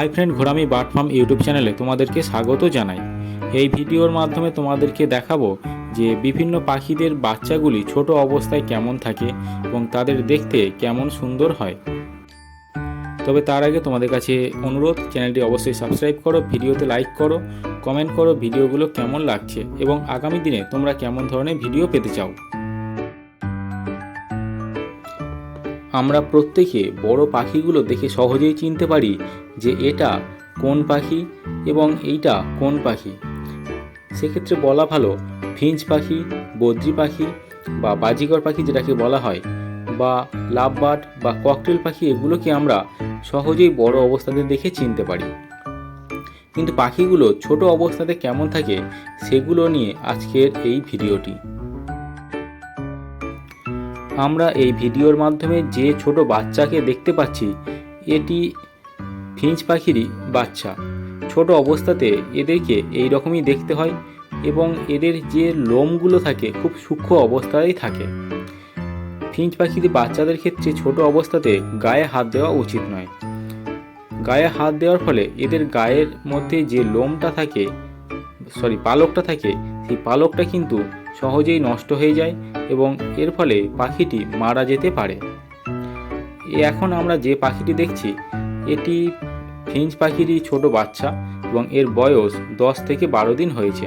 Hi friend Ghorami bird farm YouTube চ্যানেলে তোমাদেরকে স্বাগত জানাই। এই ভিডিওর মাধ্যমে তোমাদেরকে দেখাবো যে বিভিন্ন পাখিদের বাচ্চাগুলি ছোট অবস্থায় কেমন থাকে এবং তাদের দেখতে কেমন সুন্দর হয়। তবে তার আগে তোমাদের কাছে অনুরোধ, চ্যানেলটি অবশ্যই সাবস্ক্রাইব করো, ভিডিওতে লাইক করো, কমেন্ট করো, ভিডিওগুলো কেমন লাগছে এবং আগামী দিনে তোমরা কেমন ধরনের ভিডিও পেতে চাও। আমরা প্রত্যেকে বড় পাখিগুলো দেখে সহজেই চিনতে পারি যে এটা কোন পাখি এবং এইটা কোন পাখি। সেক্ষেত্রে বলা ভালো ফিঞ্চ পাখি, বদ্রি পাখি বা বাজিগর পাখি যেটাকে বলা হয় বা লাভবার্ড বা ককটেল পাখি, এগুলোকে আমরা সহজেই বড় অবস্থাতে দেখে চিনতে পারি। কিন্তু পাখিগুলো ছোট অবস্থাতে কেমন থাকে সেগুলো নিয়ে আজকের এই ভিডিওটি। আমরা এই ভিডিওর মাধ্যমে যে ছোট বাচ্চাকে দেখতে পাচ্ছি, এটি ফিঞ্চ পাখিরই বাচ্চা। ছোট অবস্থাতে এদেরকে এই রকমই দেখতে হয় এবং এদের যে লোমগুলো থাকে, খুব সূক্ষ্ম অবস্থায় থাকে। ফিঞ্চ পাখির বাচ্চাদের ক্ষেত্রে ছোট অবস্থাতে গায়ে হাত দেওয়া উচিত নয়। গায়ে হাত দেওয়ার ফলে এদের গায়ের মধ্যে যে লোমটা থাকে, সরি, পালকটা থাকে, সেই পালকটা কিন্তু সহজেই নষ্ট হয়ে যায় এবং এর ফলে পাখিটি মারা যেতে পারে। এখন আমরা যে পাখিটি দেখছি, এটি ফিঞ্চ পাখিরই ছোট বাচ্চা এবং এর বয়স দশ থেকে বারো দিন হয়েছে।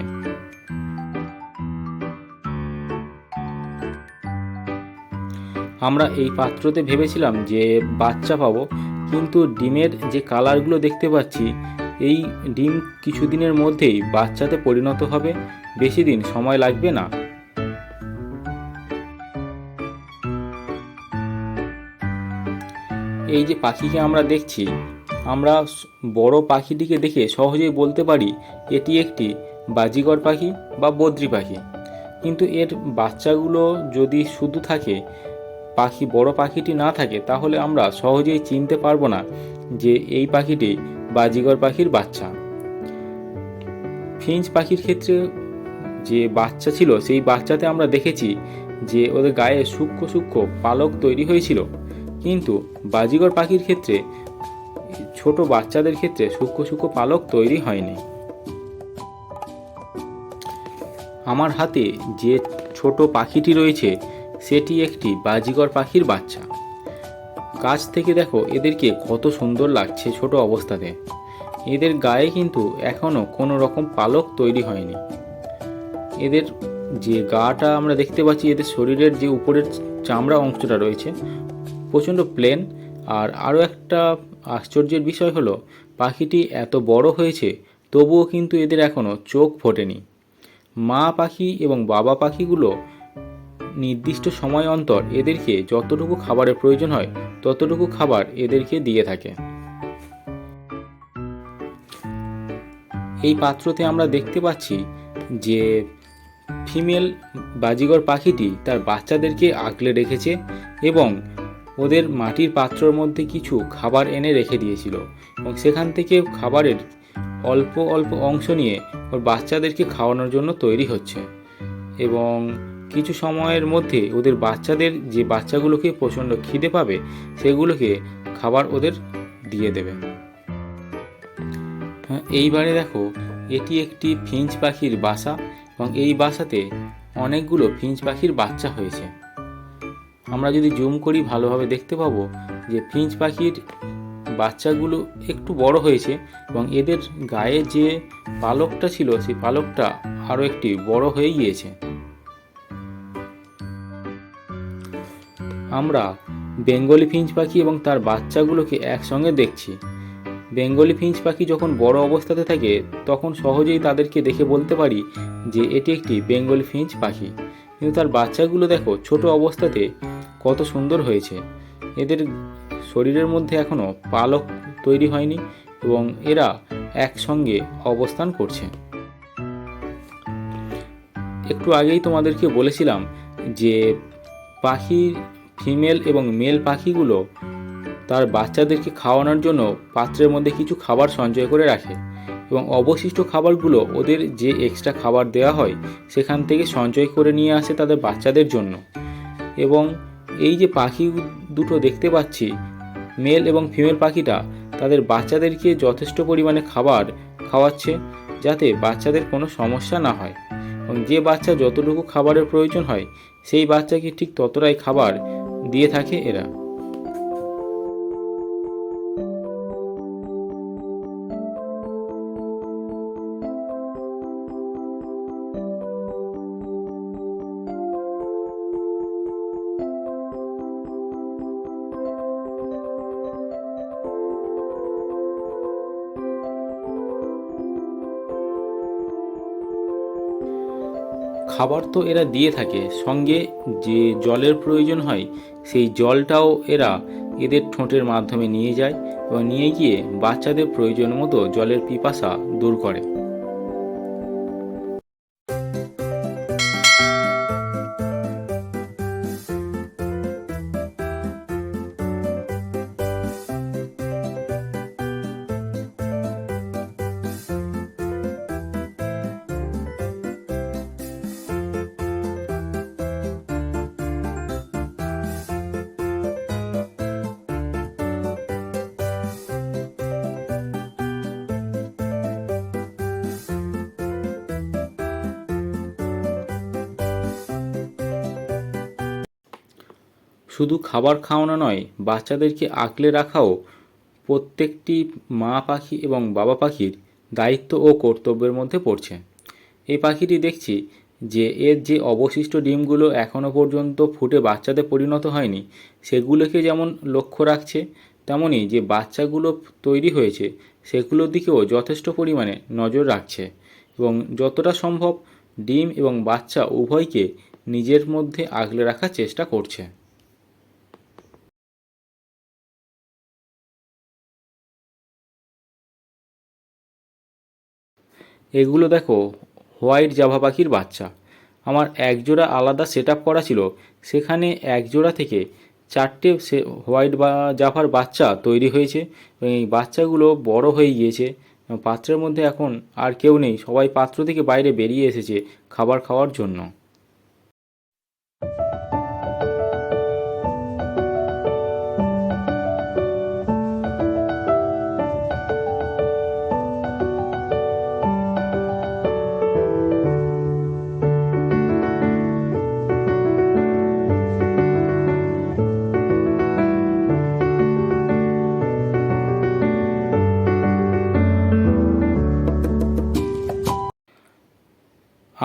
আমরা এই পাত্রতে ভেবেছিলাম যে বাচ্চা পাবো, কিন্তু ডিমের যে কালারগুলো দেখতে পাচ্ছি, এই ডিম কিছুদিনের মধ্যেই বাচ্চাতে পরিণত হবে। বেশি দিন সময় লাগবে না। এই যে পাখিকে আমরা দেখছি, আমরা বড় পাখিটিকে দেখে সহজেই বলতে পারি এটি একটি বাজিগর পাখি বা বদ্রি পাখি। কিন্তু এর বাচ্চাগুলো যদি শুধু থাকে, পাখি, বড় পাখিটি না থাকে, তাহলে আমরা সহজেই চিনতে পারব না যে এই পাখিটি বাজিগর পাখির বাচ্চা। ফিঞ্চ পাখির ক্ষেত্রে যে বাচ্চা ছিল, সেই বাচ্চাতে আমরা দেখেছি যে ওদের গায়ে সূক্ষ্ম সূক্ষ্ম পালক তৈরি হয়েছিল। কিন্তু বাজিগর পাখির ক্ষেত্রে, ছোট বাচ্চাদের ক্ষেত্রে সূক্ষ্ম সূক্ষ্ম পালক তৈরি হয়নি। আমার হাতে যে ছোট পাখিটি রয়েছে, সেটি একটি বাজিগর পাখির বাচ্চা। কাছ থেকে দেখো, এদেরকে কত সুন্দর লাগছে ছোট অবস্থাতে। এদের গায়ে কিন্তু এখনও কোনো রকম পালক তৈরি হয়নি। এদের যে গাটা আমরা দেখতে পাচ্ছি, এদের শরীরের যে উপরের চামড়া অংশটা রয়েছে প্রচণ্ড প্লেন। আর আরও একটা আশ্চর্যের বিষয় হলো, পাখিটি এত বড় হয়েছে, তবুও কিন্তু এদের এখনও চোখ ফোটেনি। মা পাখি এবং বাবা পাখিগুলো নির্দিষ্ট সময় অন্তর এদেরকে যতটুকু খাবারের প্রয়োজন হয়, ততটুকু খাবার এদেরকে দিয়ে থাকে। এই পাত্রতে আমরা দেখতে পাচ্ছি যে, ফিমেল বাজিগর পাখিটি তার বাচ্চাদেরকে আগলে রেখেছে এবং ওদের মাটির পাত্রর মধ্যে কিছু খাবার এনে রেখে দিয়েছিল এবং সেখান থেকে খাবারের অল্প অল্প অংশ নিয়ে ওর বাচ্চাদেরকে খাওয়ানোর জন্য তৈরি হচ্ছে এবং কিছু সময়ের মধ্যে ওদের বাচ্চাদের যে বাচ্চাগুলোকে প্রচণ্ড খিদে পাবে সেগুলোকে খাবার ওদের দিয়ে দেবে। হ্যাঁ, এইবারে দেখো এটি একটি ফিঞ্চ পাখির বাসা এবং এই বাসাতে অনেকগুলো ফিঞ্চ পাখির বাচ্চা হয়েছে। আমরা যদি জুম করি, ভালোভাবে দেখতে পাবো যে ফিঞ্চ পাখির বাচ্চাগুলো একটু বড় হয়েছে এবং এদের গায়ে যে পালকটা ছিল, সেই পালকটা আরও একটি বড় হয়ে গিয়েছে। আমরা বেঙ্গলি ফিঞ্চ পাখি এবং তার বাচ্চাগুলোকে একসঙ্গে দেখছি। বেঙ্গলি ফিঞ্চ পাখি যখন বড় অবস্থাতে থাকে, তখন সহজেই তাদেরকে দেখে বলতে পারি যে এটি একটি বেঙ্গলি ফিঞ্চ পাখি। কিন্তু তার বাচ্চাগুলো দেখো, ছোট অবস্থাতে কত সুন্দর হয়েছে। এদের শরীরের মধ্যে এখনও পালক তৈরি হয়নি এবং এরা একসঙ্গে অবস্থান করছে। একটু আগেই তোমাদেরকে বলেছিলাম যে পাখির ফিমেল এবং মেল পাখিগুলো তার বাচ্চাদেরকে খাওয়ানোর জন্য পাত্রের মধ্যে কিছু খাবার সঞ্চয় করে রাখে এবং অবশিষ্ট খাবারগুলো ওদের যে এক্সট্রা খাবার দেওয়া হয় সেখান থেকে সঞ্চয় করে নিয়ে আসে তাদের বাচ্চাদের জন্য। এবং এই যে পাখি দুটো দেখতে পাচ্ছি, মেল এবং ফিমেল পাখিটা তাদের বাচ্চাদেরকে যথেষ্ট পরিমাণে খাবার খাওয়াচ্ছে যাতে বাচ্চাদের কোনো সমস্যা না হয়। এবং যে বাচ্চা যতটুকু খাবারের প্রয়োজন হয়, সেই বাচ্চাকে ঠিক ততটাই খাবার দিয়ে থাকে এরা। খাবার তো এরা দিয়ে থাকে। সঙ্গে যে জলের প্রয়োজন হয়, সেই জলটাও এরা এদের ঠোঁটের মাধ্যমে নিয়ে যায় এবং নিয়ে গিয়ে বাচ্চাদের প্রয়োজন মতো জলের পিপাসা দূর করে। শুধু খাবার খাওয়ানো নয়, বাচ্চাদেরকে আগলে রাখাও প্রত্যেকটি মা পাখি এবং বাবা পাখির দায়িত্ব ও কর্তব্যের মধ্যে পড়ছে। এই পাখিটি দেখছি যে এর যে অবশিষ্ট ডিমগুলো এখনও পর্যন্ত ফুটে বাচ্চাতে পরিণত হয়নি, সেগুলোকে যেমন লক্ষ্য রাখছে, তেমনি যে বাচ্চাগুলো তৈরি হয়েছে, সেগুলোর দিকেও যথেষ্ট পরিমাণে নজর রাখছে এবং যতটা সম্ভব ডিম এবং বাচ্চা উভয়কে নিজের মধ্যে আগলে রাখার চেষ্টা করছে। এগুলো দেখো, হোয়াইট জাভা পাখির বাচ্চা। আমার একজোড়া আলাদা সেট করা ছিল, সেখানে একজোড়া থেকে চারটে সে হোয়াইট বা জাফার বাচ্চা তৈরি হয়েছে। এই বাচ্চাগুলো বড় হয়ে গিয়েছে। পাত্রের মধ্যে এখন আর কেউ নেই, সবাই পাত্র থেকে বাইরে বেরিয়ে এসেছে খাবার খাওয়ার জন্য।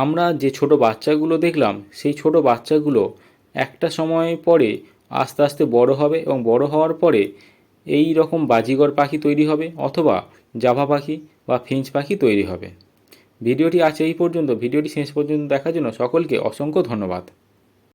আমরা যে ছোট বাচ্চাগুলো দেখলাম, সেই ছোট বাচ্চাগুলো একটা সময় পরে আস্তে আস্তে বড় হবে এবং বড় হওয়ার পরে এই রকম বাজিগর পাখি তৈরি হবে অথবা জাভা পাখি বা ফিঞ্চ পাখি তৈরি হবে। ভিডিওটি আছে এই পর্যন্ত। ভিডিওটি শেষ পর্যন্ত দেখার জন্য সকলকে অসংখ্য ধন্যবাদ।